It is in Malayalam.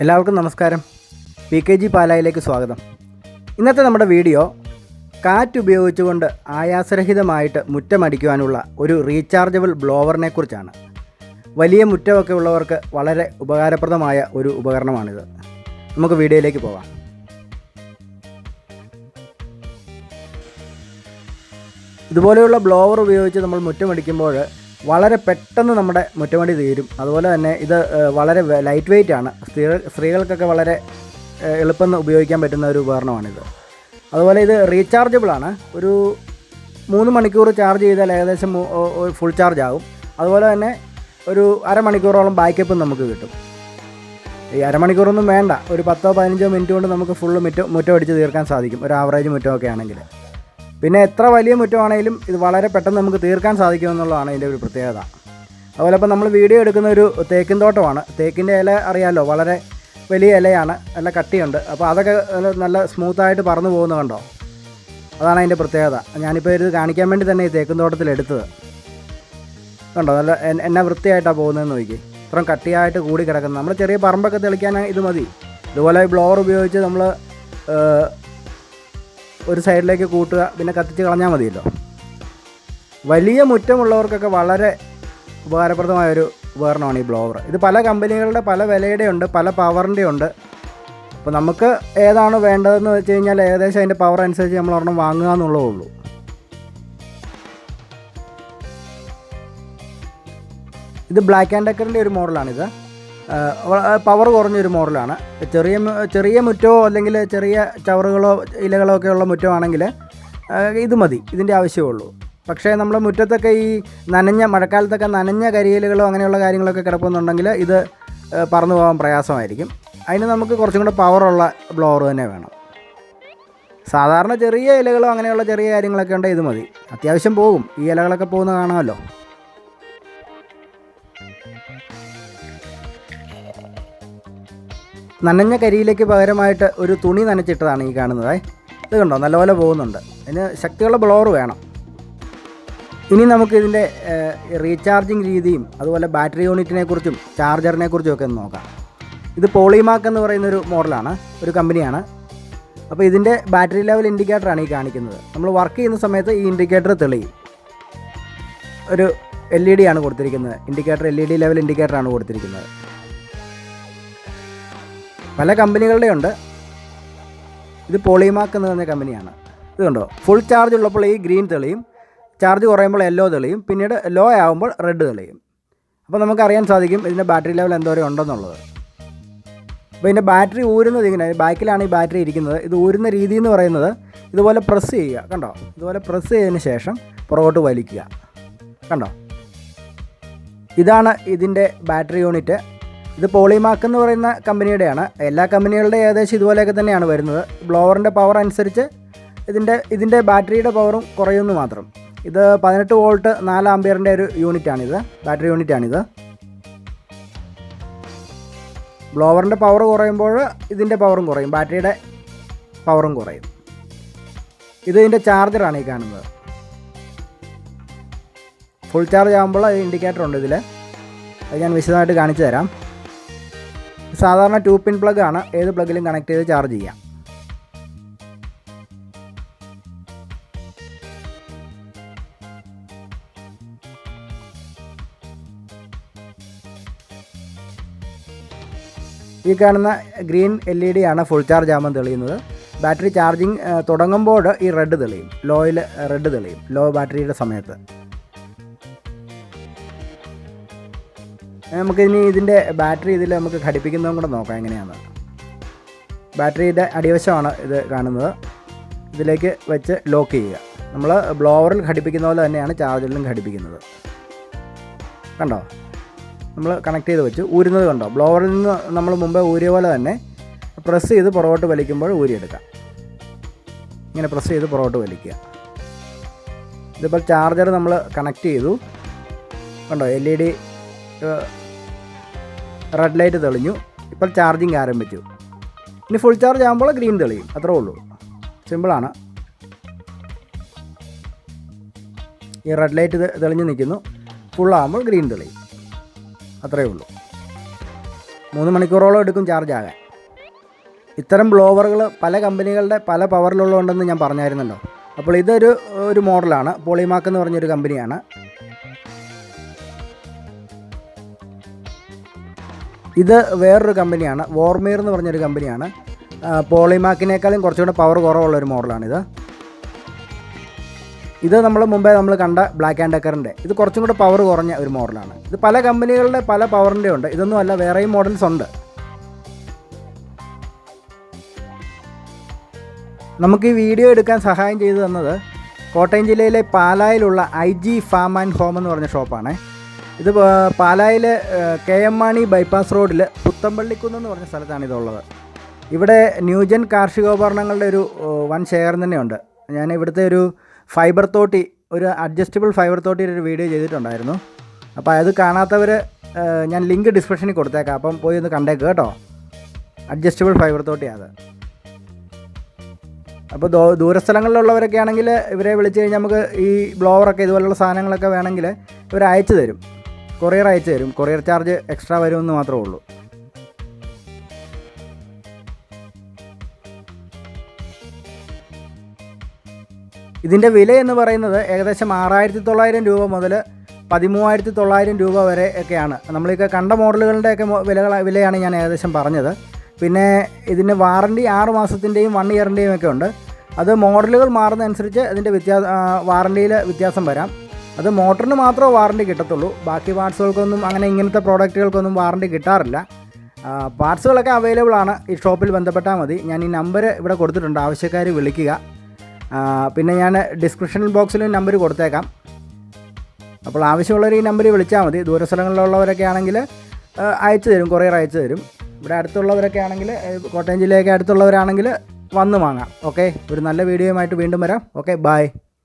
എല്ലാവർക്കും നമസ്കാരം. പി കെ ജി പാലായിലേക്ക് സ്വാഗതം. ഇന്നത്തെ നമ്മുടെ വീഡിയോ കാറ്റ് ഉപയോഗിച്ചുകൊണ്ട് ആയാസരഹിതമായിട്ട് മുറ്റമടിക്കുവാനുള്ള ഒരു റീചാർജബിൾ ബ്ലോവറിനെ കുറിച്ചാണ്. വലിയ മുറ്റമൊക്കെ ഉള്ളവർക്ക് വളരെ ഉപകാരപ്രദമായ ഒരു ഉപകരണമാണിത്. നമുക്ക് വീഡിയോയിലേക്ക് പോകാം ഇതുപോലെയുള്ള ബ്ലോവർ ഉപയോഗിച്ച് നമ്മൾ മുറ്റമടിക്കുമ്പോൾ വളരെ പെട്ടെന്ന് നമ്മുടെ മുറ്റമടി തീരും. അതുപോലെ തന്നെ ഇത് വളരെ ലൈറ്റ് വെയിറ്റ് ആണ്. സ്ത്രീ സ്ത്രീകൾക്കൊക്കെ വളരെ എളുപ്പം ഉപയോഗിക്കാൻ പറ്റുന്ന ഒരു ഉപകരണമാണിത്. അതുപോലെ ഇത് റീചാർജബിൾ ആണ്. ഒരു മൂന്ന് മണിക്കൂർ ചാർജ് ചെയ്താൽ ഏകദേശം ഫുൾ ചാർജ് ആകും അതുപോലെ തന്നെ ഒരു അരമണിക്കൂറോളം ബാക്കപ്പും നമുക്ക് കിട്ടും. ഈ അരമണിക്കൂറൊന്നും വേണ്ട. ഒരു പത്തോ പതിനഞ്ചോ മിനിറ്റ് കൊണ്ട് നമുക്ക് ഫുള്ള് മുറ്റം മുറ്റം അടിച്ച് തീർക്കാൻ സാധിക്കും. ഒരു ആവറേജ് മുറ്റമൊക്കെ ആണെങ്കിൽ. പിന്നെ എത്ര വലിയ മുറ്റമാണെങ്കിലും ഇത് വളരെ പെട്ടെന്ന് നമുക്ക് തീർക്കാൻ സാധിക്കുമെന്നുള്ളതാണ് ഇതിന്റെ ഒരു പ്രത്യേകത. അതുപോലെ ഇപ്പോൾ നമ്മൾ വീഡിയോ എടുക്കുന്ന ഒരു തേക്കിൻ തോട്ടമാണ്. തേക്കിന്റെ ഇല അറിയാമല്ലോ വളരെ വലിയ ഇലയാണ് നല്ല കട്ടിയുണ്ട്. അപ്പോൾ അതൊക്കെ നല്ല- സ്മൂത്തായിട്ട് പറന്നു പോകുന്നത് കണ്ടോ? അതാണ് അതിന്റെ പ്രത്യേകത. ഞാനിപ്പോൾ ഇത് കാണിക്കാൻ വേണ്ടി തന്നെ ഈ തേക്കിൻ തോട്ടത്തിൽ എടുത്തത്. കണ്ടോ? നല്ല എന്നാ വൃത്തിയായിട്ടാണ് പോകുന്നതെന്ന് നോക്കി. ഇത്രയും കട്ടിയായിട്ട് കൂടി കിടക്കുന്നത് നമ്മൾ ചെറിയ പറമ്പൊക്കെ തെളിക്കാൻ ഇത് മതി. ഇതുപോലെ ബ്ലോവർ ഉപയോഗിച്ച് നമ്മൾ ഒരു സൈഡിലേക്ക് കൂട്ടുക പിന്നെ കത്തിച്ച് കളഞ്ഞാൽ മതിയല്ലോ. വലിയ മുറ്റമുള്ളവർക്കൊക്കെ വളരെ ഉപകാരപ്രദമായൊരു ഉപകരണമാണ് ഈ ബ്ലോവർ ഇത് പല കമ്പനികളുടെ പല വിലയുടെ ഉണ്ട് പല പവറിന്റെ ഉണ്ട്. അപ്പോൾ നമുക്ക് ഏതാണ് വേണ്ടതെന്ന് വെച്ച് കഴിഞ്ഞാൽ ഏകദേശം അതിന്റെ പവർ അനുസരിച്ച് നമ്മൾ ഒരെണ്ണം വാങ്ങുക എന്നുള്ളതേ ഉള്ളൂ. ഇത് ബ്ലാക്ക് ആൻഡ് ഡെക്കറിന്റെ ഒരു മോഡലാണിത് പവർ കുറഞ്ഞൊരു മോഡലാണ് ചെറിയ ചെറിയ മുറ്റമോ അല്ലെങ്കിൽ ചെറിയ ചവറുകളോ ഇലകളോ ഒക്കെ ഉള്ള മുറ്റമാണെങ്കിൽ ഇത് മതി. ഇതിന്റെ ആവശ്യമേ ഉള്ളൂ. പക്ഷേ നമ്മൾ മുറ്റത്തൊക്കെ ഈ നനഞ്ഞ മഴക്കാലത്തൊക്കെ നനഞ്ഞ കരിയിലുകളോ അങ്ങനെയുള്ള കാര്യങ്ങളൊക്കെ കിടക്കുന്നുണ്ടെങ്കിൽ ഇത് പറന്നു പോകാൻ പ്രയാസമായിരിക്കും. അതിന് നമുക്ക് കുറച്ചും കൂടെ പവറുള്ള ബ്ലോവർ തന്നെ വേണം. സാധാരണ ചെറിയ ഇലകളോ അങ്ങനെയുള്ള ചെറിയ കാര്യങ്ങളൊക്കെ ഉണ്ടെങ്കിൽ ഇത് മതി. അത്യാവശ്യം പോകും. ഈ ഇലകളൊക്കെ പോകുന്ന കാണാമല്ലോ. നനഞ്ഞ കരിയിലേക്ക് പകരമായിട്ട് ഒരു തുണി നനച്ചിട്ടതാണ് ഈ കാണുന്നത്. ഇത് കണ്ടോ? നല്ലപോലെ പോകുന്നുണ്ട്. അതിന് ശക്തിയുള്ള ബ്ലോവർ വേണം. ഇനി നമുക്ക് ഇതിന്റെ റീചാർജിങ് രീതിയും അതുപോലെ ബാറ്ററി യൂണിറ്റിനെ കുറിച്ചും ചാർജറിനെ കുറിച്ചും ഒക്കെ ഒന്ന് നോക്കാം. ഇത് പോളിമാക്ക് എന്ന് പറയുന്ന ഒരു മോഡലാണ് ഒരു കമ്പനിയാണ് അപ്പോൾ ഇതിന്റെ ബാറ്ററി ലെവൽ ഇൻഡിക്കേറ്ററാണ് ഈ കാണിക്കുന്നത്. നമ്മൾ വർക്ക് ചെയ്യുന്ന സമയത്ത് ഈ ഇൻഡിക്കേറ്റർ തെളിയും. ഒരു എൽ ഇ ഡി ആണ് കൊടുത്തിരിക്കുന്നത്. Indicator L E D level ഇൻഡിക്കേറ്ററാണ് കൊടുത്തിരിക്കുന്നത്. പല കമ്പനികളുടെ ഉണ്ട് ഇത് പോളിമാക്ക് എന്ന് പറഞ്ഞ കമ്പനിയാണ്. ഇതുണ്ടോ ഫുൾ ചാർജ് ഉള്ളപ്പോൾ ഈ ഗ്രീൻ തെളിയും. ചാർജ് കുറയുമ്പോൾ യെല്ലോ തെളിയും. പിന്നീട് ലോ ആകുമ്പോൾ റെഡ് തെളിയും. അപ്പോൾ നമുക്കറിയാൻ സാധിക്കും ഇതിന്റെ ബാറ്ററി ലെവൽ എന്തോരം ഉണ്ടെന്നുള്ളത്. അപ്പോൾ ഇതിന്റെ ബാറ്ററി ഊരുന്നത് ഇങ്ങനെ. ബാക്കിലാണ് ഈ ബാറ്ററി ഇരിക്കുന്നത്. ഇത് ഊരുന്ന രീതി എന്ന് പറയുന്നത് ഇതുപോലെ പ്രസ് ചെയ്യുക. കണ്ടോ? ഇതുപോലെ പ്രസ് ചെയ്തതിന് ശേഷം പുറകോട്ട് വലിക്കുക. കണ്ടോ? ഇതാണ് ഇതിന്റെ ബാറ്ററി യൂണിറ്റ് ഇത് പോളിമാർക്ക് എന്ന് പറയുന്ന കമ്പനിയുടെയാണ്. എല്ലാ കമ്പനികളുടെ ഏകദേശം ഇതുപോലെയൊക്കെ തന്നെയാണ് വരുന്നത്. ബ്ലോവറിന്റെ പവർ അനുസരിച്ച് ഇതിന്റെ ഇതിന്റെ ബാറ്ററിയുടെ പവറും കുറയുന്നു മാത്രം. ഇത് പതിനെട്ട് വോൾട്ട് നാല് ആംബിയറിന്റെ ഒരു യൂണിറ്റാണിത്. ബാറ്ററി യൂണിറ്റാണിത്. ബ്ലോവറിന്റെ പവർ കുറയുമ്പോൾ ഇതിന്റെ പവറും കുറയും. ബാറ്ററിയുടെ പവറും കുറയും. ഇത് ഇതിന്റെ ചാർജറാണ് ഈ കാണുന്നത്. ഫുൾ ചാർജ് ആകുമ്പോൾ ഇൻഡിക്കേറ്റർ ഉണ്ട് ഇതിൽ അത് ഞാൻ വിശദമായിട്ട് കാണിച്ചു തരാം. സാധാരണ ടു പിൻ പ്ലഗ് ആണ്. ഏത് പ്ലഗിലും കണക്ട് ചെയ്ത് ചാർജ് ചെയ്യാം. ഈ കാണുന്ന ഗ്രീൻ എൽ ഇ ഡി ആണ് ഫുൾ ചാർജ് ആകുമ്പോൾ തെളിയുന്നത്. ബാറ്ററി ചാർജിങ് തുടങ്ങുമ്പോൾ ഈ റെഡ് തെളിയും. ലോയിൽ റെഡ് തെളിയും. ലോ ബാറ്ററിയുടെ സമയത്ത്. നമുക്കിനി ഇതിന്റെ ബാറ്ററി ഇതിൽ നമുക്ക് ഘടിപ്പിക്കുന്നതും കൂടെ നോക്കാം എങ്ങനെയാണ് ബാറ്ററിയുടെ അടിവശമാണ് ഇത് കാണുന്നത്. ഇതിലേക്ക് വെച്ച് ലോക്ക് ചെയ്യുക. നമ്മൾ ബ്ലോവറിൽ ഘടിപ്പിക്കുന്ന പോലെ തന്നെയാണ് ചാർജറിലും ഘടിപ്പിക്കുന്നത്. കണ്ടോ? നമ്മൾ കണക്ട് ചെയ്ത് വെച്ച്. ഊരുന്നത് കണ്ടോ? ബ്ലോവറിൽ നിന്ന് നമ്മൾ മുമ്പേ ഊരിയ പോലെ തന്നെ പ്രസ് ചെയ്ത് പുറകോട്ട് വലിക്കുമ്പോൾ ഊരിയെടുക്കാം. ഇങ്ങനെ പ്രസ് ചെയ്ത് പുറകോട്ട് വലിക്കുക. ഇതിപ്പോൾ ചാർജർ നമ്മൾ കണക്ട് ചെയ്തു. കണ്ടോ? L E D red light തെളിഞ്ഞു. ഇപ്പോൾ ചാർജിങ് ആരംഭിച്ചു. ഇനി ഫുൾ ചാർജ് ആകുമ്പോൾ ഗ്രീൻ തെളിയും. അത്രേ ഉള്ളൂ. സിമ്പിളാണ് ഈ റെഡ് ലൈറ്റ് തെളിഞ്ഞ് നിൽക്കുന്നു. ഫുള്ളാകുമ്പോൾ ഗ്രീൻ തെളിയും. അത്രയേ ഉള്ളൂ. മൂന്ന് മണിക്കൂറോളം എടുക്കും ചാർജ് ആകാൻ. ഇത്തരം ബ്ലോവറുകൾ പല കമ്പനികളുടെ പല പവറിലുള്ളതുണ്ടെന്ന് ഞാൻ പറഞ്ഞായിരുന്നല്ലോ. അപ്പോൾ ഇതൊരു ഒരു മോഡലാണ് പോളിമാക്ക് എന്ന് പറഞ്ഞൊരു കമ്പനിയാണ് ഇത് വേറൊരു കമ്പനിയാണ്. വോർമീർ എന്ന് പറഞ്ഞൊരു കമ്പനിയാണ്. പോളിമാക്കിനേക്കാളും കുറച്ചുകൂടെ പവർ കുറവുള്ള ഒരു മോഡലാണിത് ഇത് നമ്മൾ മുമ്പേ നമ്മൾ കണ്ട ബ്ലാക്ക് ആൻഡ് ഡെക്കറിന്റെ ഇത് കുറച്ചും കൂടെ പവർ കുറഞ്ഞ ഒരു മോഡലാണ് ഇത് പല കമ്പനികളുടെ പല പവറിന്റെ ഉണ്ട്. ഇതൊന്നും അല്ല വേറെയും മോഡൽസ് ഉണ്ട്. നമുക്ക് ഈ വീഡിയോ എടുക്കാൻ സഹായം ചെയ്തു തന്നത് കോട്ടയം ജില്ലയിലെ പാലായിലുള്ള I G farm and home എന്ന് പറഞ്ഞ ഷോപ്പാണ് ഇത് പാലായിലെ കെ എം മാണി ബൈപ്പാസ് റോഡിൽ പുത്തമ്പള്ളിക്കുന്ന് എന്ന് പറഞ്ഞ സ്ഥലത്താണ് ഇതുള്ളത്. ഇവിടെ ന്യൂജൻ കാർഷികോപകരണങ്ങളുടെ ഒരു വൺ ശേഖരം തന്നെയുണ്ട്. ഞാൻ ഇവിടുത്തെ ഒരു ഫൈബർ തോട്ടി ഒരു അഡ്ജസ്റ്റബിൾ ഫൈബർ തോട്ടിയുടെ ഒരു വീഡിയോ ചെയ്തിട്ടുണ്ടായിരുന്നു. അപ്പോൾ അത് കാണാത്തവർ ഞാൻ ലിങ്ക് ഡിസ്ക്രിപ്ഷനിൽ കൊടുത്തേക്കാം. അപ്പം പോയി ഒന്ന് കണ്ടേക്ക് കേട്ടോ. അഡ്ജസ്റ്റബിൾ ഫൈബർ തോട്ടിയാണ് അപ്പോൾ ദൂ ദൂരസ്ഥലങ്ങളിലുള്ളവരൊക്കെ ആണെങ്കിൽ ഇവരെ വിളിച്ച് കഴിഞ്ഞാൽ നമുക്ക് ഈ ബ്ലോവറൊക്കെ ഇതുപോലുള്ള സാധനങ്ങളൊക്കെ വേണമെങ്കിൽ ഇവർ അയച്ചു തരും. കൊറിയർ അയച്ചു തരും. കൊറിയർ ചാർജ് എക്സ്ട്രാ വരുമെന്ന് മാത്രമേ ഉള്ളൂ. ഇതിന്റെ വില എന്ന് പറയുന്നത് ഏകദേശം ആറായിരത്തി തൊള്ളായിരം രൂപ മുതൽ പതിമൂവായിരത്തി തൊള്ളായിരം രൂപ വരെ ഒക്കെയാണ്. നമ്മളീക്കെ കണ്ട മോഡലുകളുടെയൊക്കെ വിലകൾ വിലയാണ് ഞാൻ ഏകദേശം പറഞ്ഞത്. പിന്നെ ഇതിന് വാറണ്ടി ആറ് മാസത്തിന്റെയും വൺ ഇയറിന്റെയും ഒക്കെ ഉണ്ട്. അത് മോഡലുകൾ മാറുന്നതനുസരിച്ച് അതിന്റെ വ്യത്യാസ വാറണ്ടിയിൽ വ്യത്യാസം വരാം. അത് മോട്ടറിന് മാത്രമേ വാറണ്ടി കിട്ടത്തുള്ളൂ. ബാക്കി പാർട്സുകൾക്കൊന്നും അങ്ങനെ ഇങ്ങനത്തെ പ്രോഡക്റ്റുകൾക്കൊന്നും വാറണ്ടി കിട്ടാറില്ല. പാർട്സുകളൊക്കെ അവൈലബിൾ ആണ്. ഈ ഷോപ്പിൽ ബന്ധപ്പെട്ടാൽ മതി. ഞാൻ ഈ നമ്പർ ഇവിടെ കൊടുത്തിട്ടുണ്ട്. ആവശ്യക്കാർ വിളിക്കുക. പിന്നെ ഞാൻ ഡിസ്ക്രിപ്ഷൻ ബോക്സിലും നമ്പർ കൊടുത്തേക്കാം. അപ്പോൾ ആവശ്യമുള്ളവർ ഈ നമ്പറിൽ വിളിച്ചാൽ മതി. ദൂരസ്ഥലങ്ങളിലുള്ളവരൊക്കെ ആണെങ്കിൽ അയച്ചു തരും. കൊറിയർ അയച്ചു തരും. ഇവിടെ അടുത്തുള്ളവരൊക്കെ ആണെങ്കിൽ കോട്ടയം ജില്ലയൊക്കെ അടുത്തുള്ളവരാണെങ്കിൽ വന്ന് വാങ്ങാം. ഓക്കെ ഒരു നല്ല വീഡിയോയുമായിട്ട് വീണ്ടും വരാം. Okay bye